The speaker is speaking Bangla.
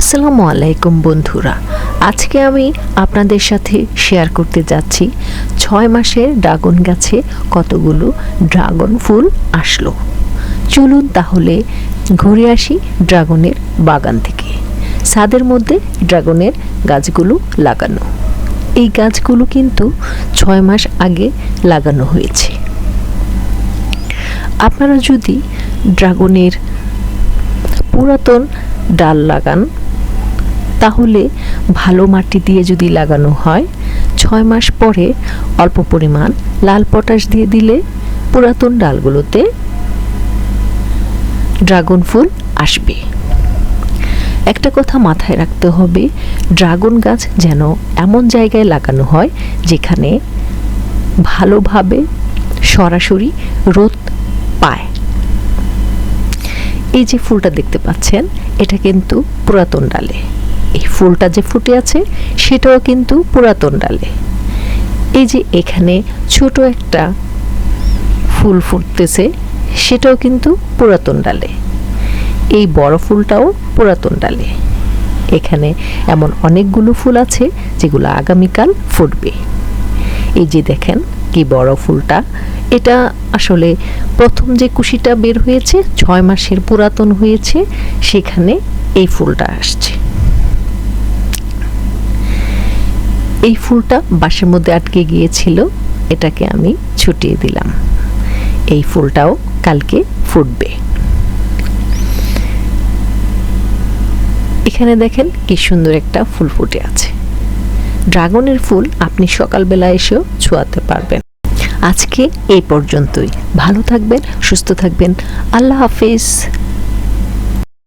আসসালামু আলাইকুম বন্ধুরা। আজকে আমি আপনাদের সাথে শেয়ার করতে যাচ্ছি। ছয় মাসের ড্রাগন গাছে কতগুলো ড্রাগন ফুল আসলো? চলুন তাহলে ঘুরে আসি ড্রাগনের বাগান থেকে। ছাদের মধ্যে ড্রাগনের গাছগুলো লাগানো। এই গাছগুলো কিন্তু ছয় মাস আগে লাগানো হয়েছে। আপনারা যদি ড্রাগনের পুরাতন ডাল লাগান তাহলে ভালো মাটি দিয়ে যদি লাগানো হয়, ছয় মাস পরে অল্প পরিমাণ লাল পটাশ দিয়ে দিলে পুরাতন ডালগুলোতে ড্রাগন ফুল আসবে। একটা কথা মাথায় রাখতে হবে, ড্রাগন গাছ যেন এমন জায়গায় লাগানো হয় যেখানে ভালোভাবে সরাসরি রোদ পায়। এই যে ফুলটা দেখতে পাচ্ছেন, এটা কিন্তু পুরাতন ডালে। এই ফুলটা যে ফুটে আছে, সেটাও কিন্তু পুরাতন ডালে। এই যে এখানে ছোট একটা ফুল ফুটতেছে, সেটাও কিন্তু পুরাতন ডালে। এই বড় ফুলটাও পুরাতন ডালে। এখানে এমন অনেকগুলো ফুল আছে, যেগুলো আগামীকাল ফুটবে। এই যে দেখেন কি বড় ফুলটা। এটা আসলে প্রথম যে কুশিটা বের হয়েছে, ছয় মাসের পুরাতন হয়েছে, সেখানে এই ফুলটা আসছে। এই ফুলটা বাসের মধ্যে আটকে গিয়েছিল, এটাকে আমি ছুটিয়ে দিলাম। এই ফুলটাও কালকে ফুটবে। এখানে দেখেন কি সুন্দর একটা ফুল ফুটে আছে। ড্রাগনের ফুল আপনি সকালবেলা এসেও ছোঁয়াতে পারবেন। আজকে এই পর্যন্তই। ভালো থাকবেন, সুস্থ থাকবেন। আল্লাহ হাফিজ।